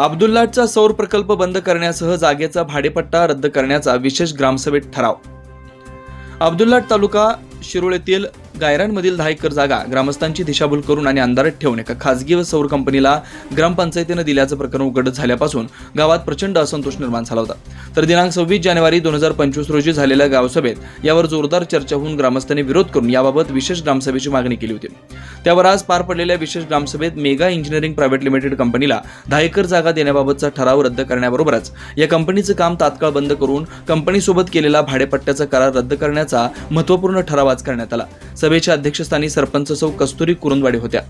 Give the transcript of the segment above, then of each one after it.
अब्दुल्लाटचा सौर प्रकल्प बंद करण्यासह जागेचा भाडेपट्टा रद्द करण्याचा विशेष ग्रामसभेत ठराव. अब्दुल्लाट तालुका शिरोळ येथील गायरांमधील दहा एकर जागा ग्रामस्थांची दिशाभूल करून आणि अंधारात ठेवून एका खासगी व सौर कंपनीला ग्रामपंचायतीनं दिल्याचं प्रकरण उघड झाल्यापासून गावात प्रचंड असंतोष निर्माण झाला होता. तर दिनांक सव्वीस जानेवारी दोन हजार पंचवीस रोजी झालेल्या गावसभेत यावर जोरदार चर्चा होऊन ग्रामस्थांनी विरोध करून याबाबत विशेष ग्रामसभेची मागणी केली होती. त्यावर आज पार पडलेल्या विशेष ग्रामसभेत मेगा इंजिनिअरिंग प्रायव्हेट लिमिटेड कंपनीला दहा एकर जागा देण्याबाबतचा ठराव रद्द करण्याबरोबरच या कंपनीचं काम तात्काळ बंद करून कंपनीसोबत केलेला भाडेपट्ट्याचा करार रद्द करण्याचा महत्त्वपूर्ण ठराव आज करण्यात आला. सभेच्या अध्यक्षस्थानी सरपंच सौ कस्तुरी कुरुंदवाडे होत्या.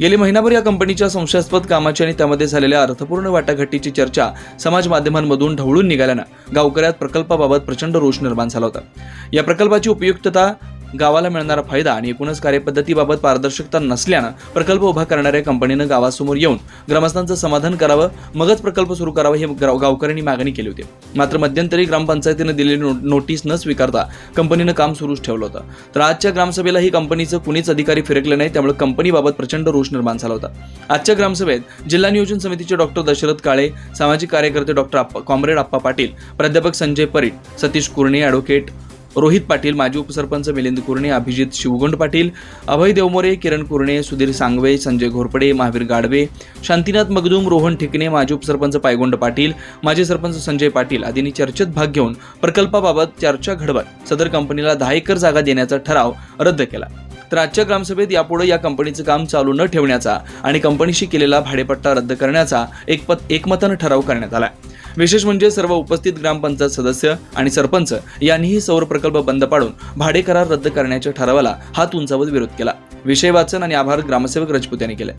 गेली महिनाभर या कंपनीच्या संशयास्पद कामाची आणि त्यामध्ये झालेल्या अर्थपूर्ण वाटाघाटीची चर्चा समाज माध्यमांमधून ढवळून निघाल्यानं गावकऱ्यात प्रकल्पाबाबत प्रचंड रोष निर्माण झाला होता. या प्रकल्पाची उपयुक्तता गावाला मिळणारा फायदा आणि एकूणच कार्यपद्धतीबाबत पारदर्शकता नसल्यानं प्रकल्प उभा करणाऱ्या कंपनीनं गावासमोर येऊन ग्रामस्थांचं समाधान करावं मगच प्रकल्प सुरू करावा हे गाव- गावकऱ्यांनी मागणी केली होती. मात्र मध्यंतरी ग्रामपंचायतीनं दिलेली नो- नोटीस न स्वीकारता कंपनीनं काम सुरूच ठेवलं होतं. तर आजच्या ग्रामसभेला ही कंपनीचं कुणीच अधिकारी फिरकले नाही त्यामुळे कंपनीबाबत प्रचंड रोष निर्माण झाला होता. आजच्या ग्रामसभेत जिल्हा नियोजन समितीचे डॉक्टर दशरथ काळे सामाजिक कार्यकर्ते डॉक्टर कॉम्रेड आप्पा पाटील प्राध्यापक संजय परीट सतीश कुर्णे ॲडव्होकेट रोहित पाटील माजी उपसरपंच मिलिंद कुर्णे अभिजित शिवगुंड पाटील अभय देवमोरे किरण कुरणे सुधीर सांगवे संजय घोरपडे महावीर गाडवे शांतीनाथ मगदूम रोहन ठिकणे माजी उपसरपंच पायगोंड पाटील माजी सरपंच संजय पाटील आदींनी चर्चेत भाग घेऊन प्रकल्पाबाबत चर्चा घडवत सदर कंपनीला दहा एकर जागा देण्याचा ठराव रद्द केला. तर आजच्या ग्रामसभेत यापुढे या कंपनीचं काम चालू न ठेवण्याचा आणि कंपनीशी केलेला भाडेपट्टा रद्द करण्याचा एकपत एकमतानं ठराव करण्यात आला विशेष म्हणजे सर्व उपस्थित ग्रामपंचायत सदस्य आणि सरपंच यांनीही सौर प्रकल्प बंद पाडून भाडे करार रद्द करण्याच्या ठरावाला हात उंचावत विरोध केला. विषय वाचन आणि आभार ग्रामसेवक राजपूत यांनी केले.